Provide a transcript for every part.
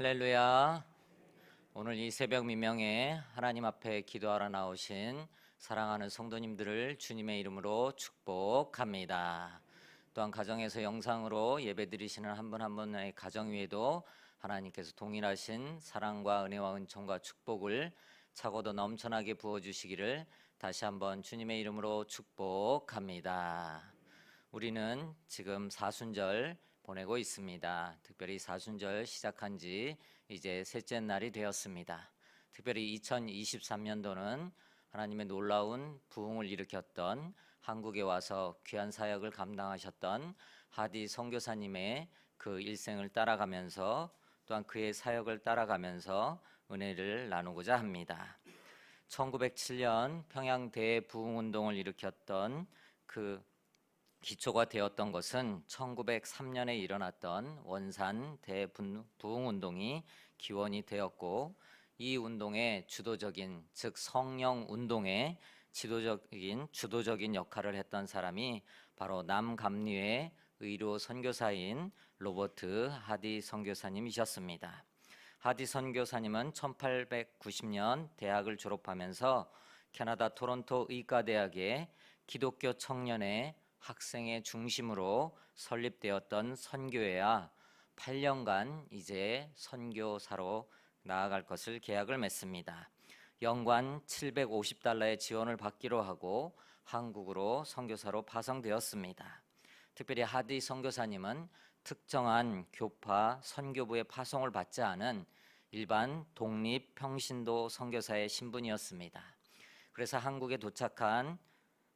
할렐루야. 오늘 이 새벽 미명에 하나님 앞에 기도하러 나오신 사랑하는 성도님들을 주님의 이름으로 축복합니다. 또한 가정에서 영상으로 예배드리시는 한 분 한 분의 가정 위에도 하나님께서 동일하신 사랑과 은혜와 은총과 축복을 차고도 넘쳐나게 부어 주시기를 다시 한번 주님의 이름으로 축복합니다. 우리는 지금 사순절 보내고 있습니다. 특별히 사순절 시작한 지 이제 셋째 날이 되었습니다. 특별히 2023년도는 하나님의 놀라운 부흥을 일으켰던 한국에 와서 귀한 사역을 감당하셨던 하디 선교사님의 그 일생을 따라가면서 또한 그의 사역을 따라가면서 은혜를 나누고자 합니다. 1907년 평양 대부흥 운동을 일으켰던 그 기초가 되었던 것은 1903년에 일어났던 원산 대부흥 운동이 기원이 되었고 이 운동의 주도적인 즉 성령 운동의 지도적인 주도적인 역할을 했던 사람이 바로 남감리의 의료 선교사인 로버트 하디 선교사님이셨습니다. 하디 선교사님은 1890년 대학을 졸업하면서 캐나다 토론토 의과대학의 기독교 청년의 학생의 중심으로 설립되었던 선교회와 8년간 이제 선교사로 나아갈 것을 계약을 맺습니다. 연간 750달러의 지원을 받기로 하고 한국으로 선교사로 파송되었습니다. 특별히 하디 선교사님은 특정한 교파 선교부의 파송을 받지 않은 일반 독립 평신도 선교사의 신분이었습니다. 그래서 한국에 도착한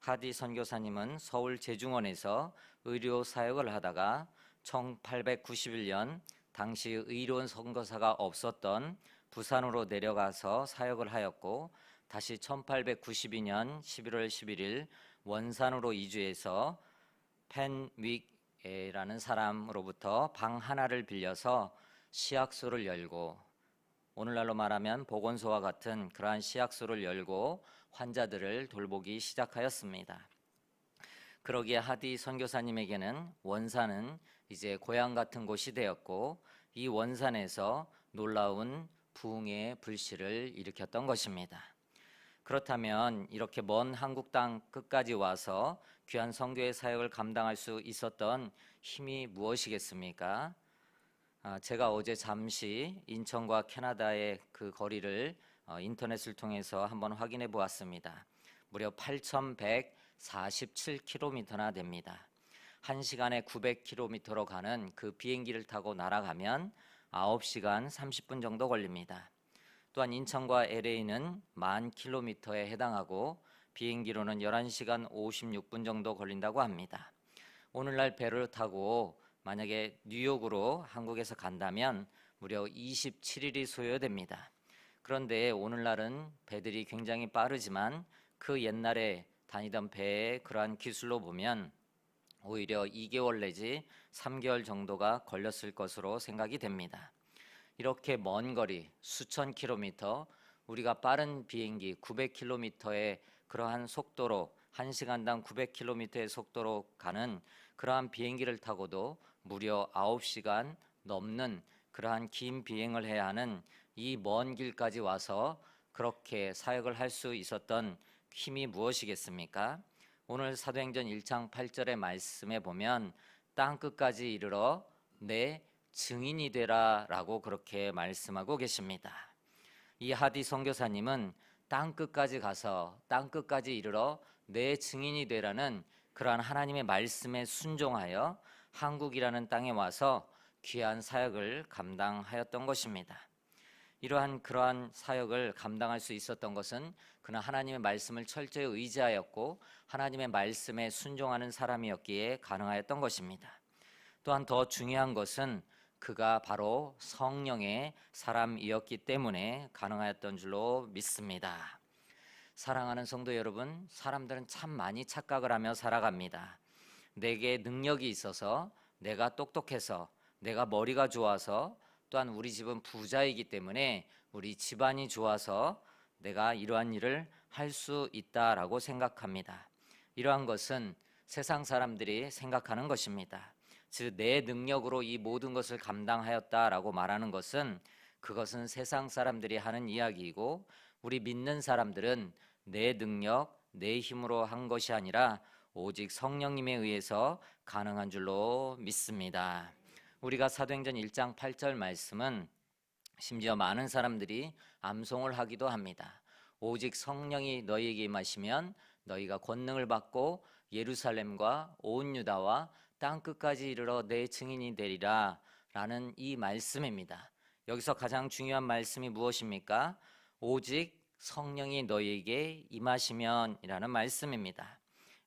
하디 선교사님은 서울 제중원에서 의료 사역을 하다가 1891년 당시 의료원 선교사가 없었던 부산으로 내려가서 사역을 하였고 다시 1892년 11월 11일 원산으로 이주해서 펜윅이라는 사람으로부터 방 하나를 빌려서 시약소를 열고 오늘날로 말하면 보건소와 같은 그러한 시약소를 열고 환자들을 돌보기 시작하였습니다. 그러기에 하디 선교사님에게는 원산은 이제 고향 같은 곳이 되었고 이 원산에서 놀라운 부흥의 불씨를 일으켰던 것입니다. 그렇다면 이렇게 먼 한국 땅 끝까지 와서 귀한 선교의 사역을 감당할 수 있었던 힘이 무엇이겠습니까? 아, 제가 어제 잠시 인천과 캐나다의 그 거리를 어, 인터넷을 통해서 한번 확인해 보았습니다. 무려 8,147km나 됩니다. 1시간에 900km로 가는 그 비행기를 타고 날아가면 9시간 30분 정도 걸립니다. 또한 인천과 LA는 만 킬로미터에 해당하고 비행기로는 11시간 56분 정도 걸린다고 합니다. 오늘날 배를 타고 만약에 뉴욕으로 한국에서 간다면 무려 27일이 소요됩니다. 그런데 오늘날은 배들이 굉장히 빠르지만 그 옛날에 다니던 배의 그러한 기술로 보면 오히려 2개월 내지 3개월 정도가 걸렸을 것으로 생각이 됩니다. 이렇게 먼 거리 수천 킬로미터 우리가 빠른 비행기 900킬로미터의 그러한 속도로 1시간당 900킬로미터의 속도로 가는 그러한 비행기를 타고도 무려 9시간 넘는 그러한 긴 비행을 해야 하는 이 먼 길까지 와서 그렇게 사역을 할 수 있었던 힘이 무엇이겠습니까? 오늘 사도행전 1장 8절의 말씀에 보면 땅 끝까지 이르러 내 증인이 되라라고 그렇게 말씀하고 계십니다. 이 하디 선교사님은 땅 끝까지 가서 땅 끝까지 이르러 내 증인이 되라는 그러한 하나님의 말씀에 순종하여 한국이라는 땅에 와서 귀한 사역을 감당하였던 것입니다. 이러한 그러한 사역을 감당할 수 있었던 것은 그는 하나님의 말씀을 철저히 의지하였고 하나님의 말씀에 순종하는 사람이었기에 가능하였던 것입니다. 또한 더 중요한 것은 그가 바로 성령의 사람이었기 때문에 가능하였던 줄로 믿습니다. 사랑하는 성도 여러분, 사람들은 참 많이 착각을 하며 살아갑니다. 내게 능력이 있어서 내가 똑똑해서 내가 머리가 좋아서 또한 우리 집은 부자이기 때문에 우리 집안이 좋아서 내가 이러한 일을 할 수 있다라고 생각합니다. 이러한 것은 세상 사람들이 생각하는 것입니다. 즉 내 능력으로 이 모든 것을 감당하였다라고 말하는 것은 그것은 세상 사람들이 하는 이야기이고 우리 믿는 사람들은 내 능력, 내 힘으로 한 것이 아니라 오직 성령님에 의해서 가능한 줄로 믿습니다. 우리가 사도행전 1장 8절 말씀은 심지어 많은 사람들이 암송을 하기도 합니다. 오직 성령이 너희에게 임하시면 너희가 권능을 받고 예루살렘과 온 유다와 땅 끝까지 이르러 내 증인이 되리라 라는 이 말씀입니다. 여기서 가장 중요한 말씀이 무엇입니까? 오직 성령이 너희에게 임하시면이라는 말씀입니다.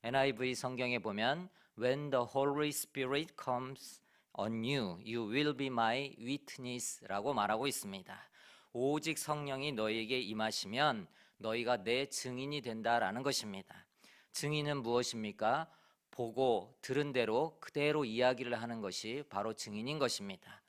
NIV 성경에 보면 when the Holy Spirit comes on you, you will be my witness라고 말하고 있습니다. 오직 성령이 너희에게 임하시면 너희가 내 증인이 된다라는 것입니다. 증인은 무엇입니까? 보고 들은 대로 그대로 이야기를 하는 것이 바로 증인인 것입니다.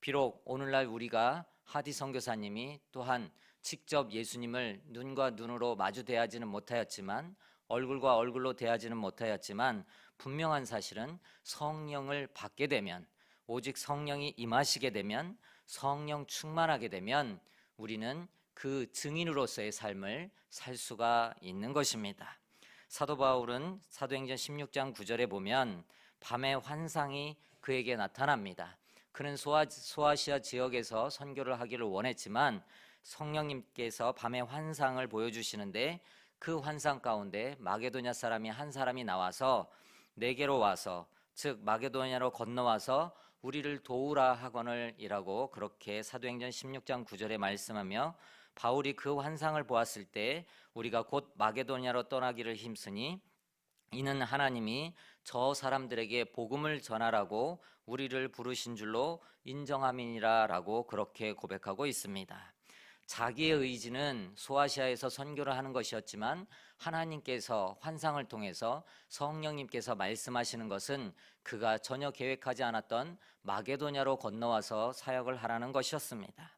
비록 오늘날 우리가 하디 선교사님이 또한 직접 예수님을 눈과 눈으로 마주 대하지는 못하였지만 얼굴과 얼굴로 대하지는 못하였지만 분명한 사실은 성령을 받게 되면 오직 성령이 임하시게 되면 성령 충만하게 되면 우리는 그 증인으로서의 삶을 살 수가 있는 것입니다. 사도 바울은 사도행전 16장 9절에 보면 밤의 환상이 그에게 나타납니다. 그는 소아, 소아시아 지역에서 선교를 하기를 원했지만 성령님께서 밤의 환상을 보여주시는데 그 환상 가운데 마게도냐 사람이 한 사람이 나와서 내게로 와서 즉 마게도냐로 건너와서 우리를 도우라 하거늘이라고 그렇게 사도행전 16장 9절에 말씀하며 바울이 그 환상을 보았을 때 우리가 곧 마게도냐로 떠나기를 힘쓰니 이는 하나님이 저 사람들에게 복음을 전하라고 우리를 부르신 줄로 인정함이니라라고 그렇게 고백하고 있습니다. 자기의 의지는 소아시아에서 선교를 하는 것이었지만 하나님께서 환상을 통해서 성령님께서 말씀하시는 것은 그가 전혀 계획하지 않았던 마게도냐로 건너와서 사역을 하라는 것이었습니다.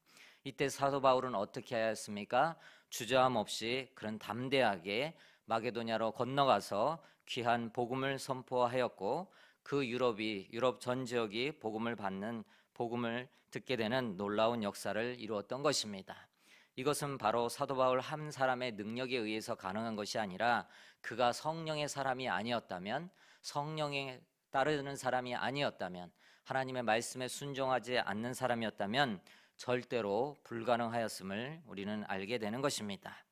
이때 사도 바울은 어떻게 하였습니까? 주저함 없이 그런 담대하게 마게도냐로 건너가서 귀한 복음을 선포하였고 그 유럽이 유럽 전 지역이 복음을 받는 복음을 듣게 되는 놀라운 역사를 이루었던 것입니다. 이것은 바로 사도 바울 한 사람의 능력에 의해서 가능한 것이 아니라 그가 성령의 사람이 아니었다면 성령에 따르는 사람이 아니었다면 하나님의 말씀에 순종하지 않는 사람이었다면 절대로 불가능하였음을 우리는 알게 되는 것입니다.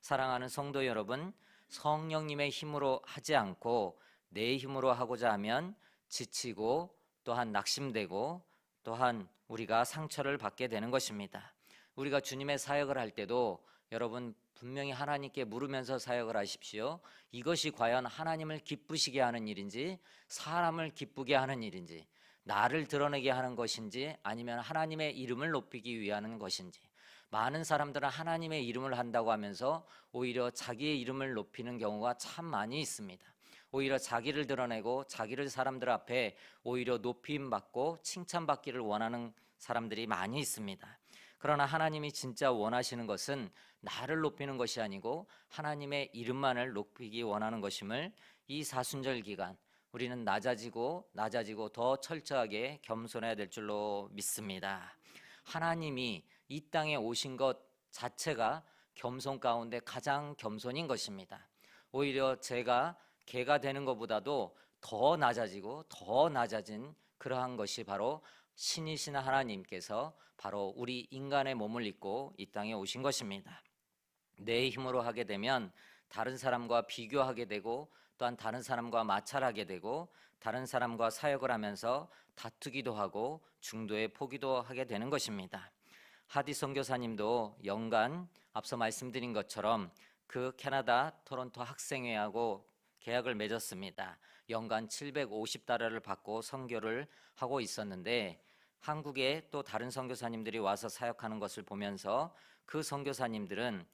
사랑하는 성도 여러분, 성령님의 힘으로 하지 않고 내 힘으로 하고자 하면 지치고 또한 낙심되고 또한 우리가 상처를 받게 되는 것입니다. 우리가 주님의 사역을 할 때도 여러분 분명히 하나님께 물으면서 사역을 하십시오. 이것이 과연 하나님을 기쁘시게 하는 일인지 사람을 기쁘게 하는 일인지 나를 드러내게 하는 것인지 아니면 하나님의 이름을 높이기 위한 것인지 많은 사람들은 하나님의 이름을 한다고 하면서 오히려 자기의 이름을 높이는 경우가 참 많이 있습니다. 오히려 자기를 드러내고 자기를 사람들 앞에 오히려 높임 받고 칭찬받기를 원하는 사람들이 많이 있습니다. 그러나 하나님이 진짜 원하시는 것은 나를 높이는 것이 아니고 하나님의 이름만을 높이기 원하는 것임을 이 사순절 기간 우리는 낮아지고 낮아지고 더 철저하게 겸손해야 될 줄로 믿습니다. 하나님이 이 땅에 오신 것 자체가 겸손 가운데 가장 겸손인 것입니다. 오히려 제가 개가 되는 것보다도 더 낮아지고 더 낮아진 그러한 것이 바로 신이신 하나님께서 바로 우리 인간의 몸을 입고 이 땅에 오신 것입니다. 내 힘으로 하게 되면 다른 사람과 비교하게 되고 또한 다른 사람과 마찰하게 되고 다른 사람과 사역을 하면서 다투기도 하고 중도에 포기도 하게 되는 것입니다. 하디 선교사님도 연간 앞서 말씀드린 것처럼 그 캐나다 토론토 학생회하고 계약을 맺었습니다. 연간 750달러를 받고 선교를 하고 있었는데 한국에 또 다른 선교사님들이 와서 사역하는 것을 보면서 그 선교사님들은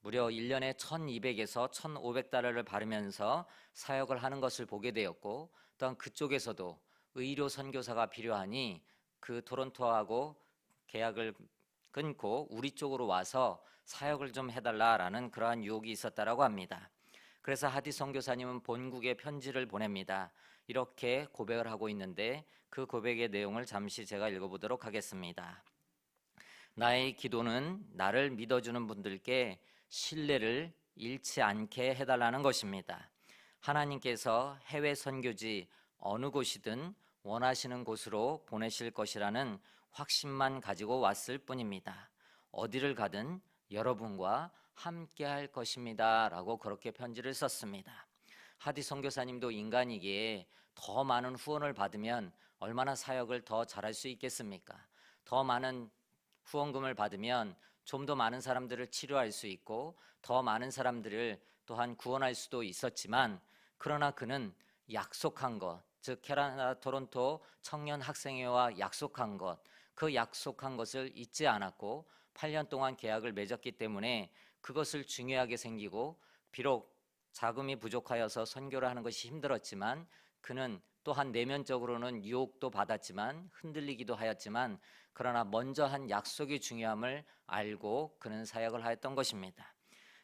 무려 1년에 1200에서 1500달러를 바르면서 사역을 하는 것을 보게 되었고 또한 그쪽에서도 의료 선교사가 필요하니 그 토론토하고 계약을 끊고 우리 쪽으로 와서 사역을 좀 해달라라는 그러한 유혹이 있었다라고 합니다. 그래서 하디 선교사님은 본국에 편지를 보냅니다. 이렇게 고백을 하고 있는데 그 고백의 내용을 잠시 제가 읽어보도록 하겠습니다. 나의 기도는 나를 믿어주는 분들께 신뢰를 잃지 않게 해달라는 것입니다. 하나님께서 해외 선교지 어느 곳이든 원하시는 곳으로 보내실 것이라는 확신만 가지고 왔을 뿐입니다. 어디를 가든 여러분과 함께 할 것입니다. 라고 그렇게 편지를 썼습니다. 하디 선교사님도 인간이기에 더 많은 후원을 받으면 얼마나 사역을 더 잘할 수 있겠습니까? 더 많은 후원금을 받으면 좀 더 많은 사람들을 치료할 수 있고 더 많은 사람들을 또한 구원할 수도 있었지만 그러나 그는 약속한 것, 즉 캐나다 토론토 청년 학생회와 약속한 것, 그 약속한 것을 잊지 않았고 8년 동안 계약을 맺었기 때문에 그것을 중요하게 생기고 비록 자금이 부족하여서 선교를 하는 것이 힘들었지만 그는 또한 내면적으로는 유혹도 받았지만 흔들리기도 하였지만 그러나 먼저 한 약속의 중요함을 알고 그는 사역을 하였던 것입니다.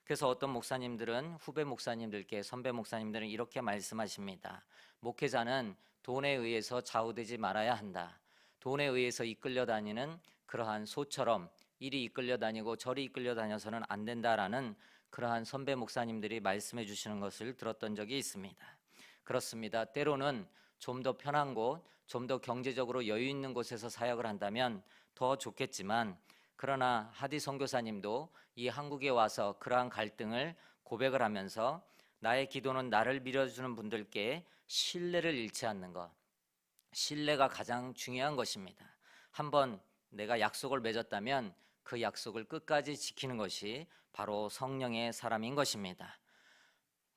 그래서 어떤 목사님들은 후배 목사님들께 선배 목사님들은 이렇게 말씀하십니다. 목회자는 돈에 의해서 좌우되지 말아야 한다. 돈에 의해서 이끌려 다니는 그러한 소처럼 이리 이끌려 다니고 저리 이끌려 다녀서는 안 된다라는 그러한 선배 목사님들이 말씀해 주시는 것을 들었던 적이 있습니다. 그렇습니다. 때로는 좀 더 편한 곳, 좀 더 경제적으로 여유 있는 곳에서 사역을 한다면 더 좋겠지만 그러나 하디 선교사님도 이 한국에 와서 그러한 갈등을 고백을 하면서 나의 기도는 나를 밀어주는 분들께 신뢰를 잃지 않는 것. 신뢰가 가장 중요한 것입니다. 한번 내가 약속을 맺었다면 그 약속을 끝까지 지키는 것이 바로 성령의 사람인 것입니다.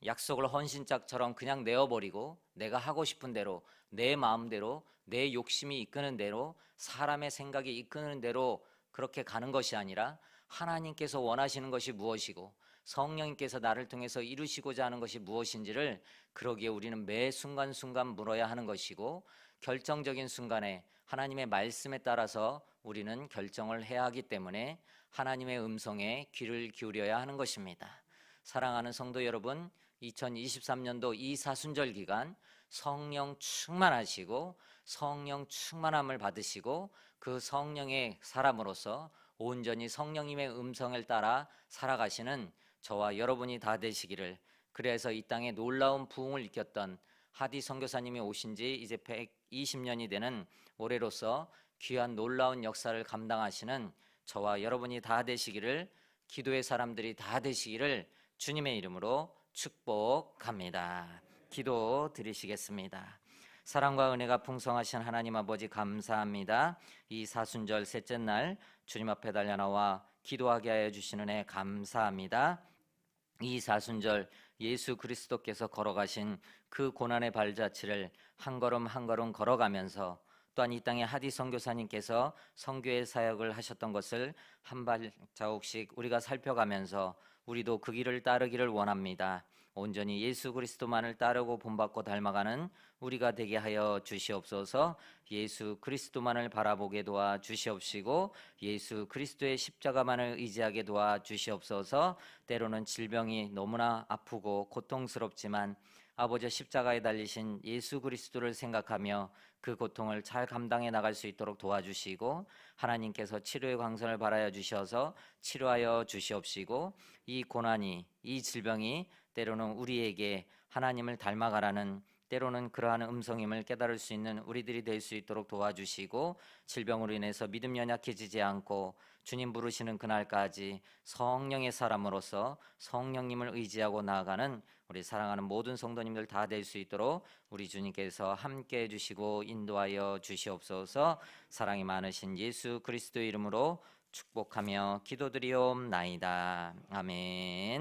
약속을 헌신짝처럼 그냥 내어버리고 내가 하고 싶은 대로 내 마음대로 내 욕심이 이끄는 대로 사람의 생각이 이끄는 대로 그렇게 가는 것이 아니라 하나님께서 원하시는 것이 무엇이고 성령님께서 나를 통해서 이루시고자 하는 것이 무엇인지를 그러기에 우리는 매 순간순간 물어야 하는 것이고 결정적인 순간에 하나님의 말씀에 따라서 우리는 결정을 해야 하기 때문에 하나님의 음성에 귀를 기울여야 하는 것입니다. 사랑하는 성도 여러분, 2023년도 이 사순절 기간 성령 충만하시고 성령 충만함을 받으시고 그 성령의 사람으로서 온전히 성령님의 음성을 따라 살아가시는 저와 여러분이 다 되시기를 그래서 이 땅에 놀라운 부흥을 일으켰던 하디 선교사님이 오신 지 이제 120년이 되는 올해로서 귀한 놀라운 역사를 감당하시는 저와 여러분이 다 되시기를 기도의 사람들이 다 되시기를 주님의 이름으로 축복합니다. 기도 드리시겠습니다. 사랑과 은혜가 풍성하신 하나님 아버지 감사합니다. 이 사순절 셋째 날 주님 앞에 달려 나와 기도하게 하여 주시는 애 감사합니다. 이 사순절 예수 그리스도께서 걸어가신 그 고난의 발자취를 한 걸음 한 걸음 걸어가면서 또한 이 땅에 하디 선교사님께서 선교의 사역을 하셨던 것을 한 발자국씩 우리가 살펴가면서 우리도 그 길을 따르기를 원합니다. 온전히 예수 그리스도만을 따르고 본받고 닮아가는 우리가 되게 하여 주시옵소서. 예수 그리스도만을 바라보게 도와 주시옵시고 예수 그리스도의 십자가만을 의지하게 도와 주시옵소서. 때로는 질병이 너무나 아프고 고통스럽지만 아버지 십자가에 달리신 예수 그리스도를 생각하며 그 고통을 잘 감당해 나갈 수 있도록 도와주시고 하나님께서 치료의 광선을 발하여 주셔서 치료하여 주시옵시고 이 고난이 이 질병이 때로는 우리에게 하나님을 닮아가라는 때로는 그러한 음성임을 깨달을 수 있는 우리들이 될 수 있도록 도와주시고 질병으로 인해서 믿음 연약해지지 않고 주님 부르시는 그날까지 성령의 사람으로서 성령님을 의지하고 나아가는 우리 사랑하는 모든 성도님들 다 될 수 있도록 우리 주님께서 함께 해주시고 인도하여 주시옵소서 사랑이 많으신 예수 그리스도 이름으로 축복하며 기도드리옵나이다. 아멘.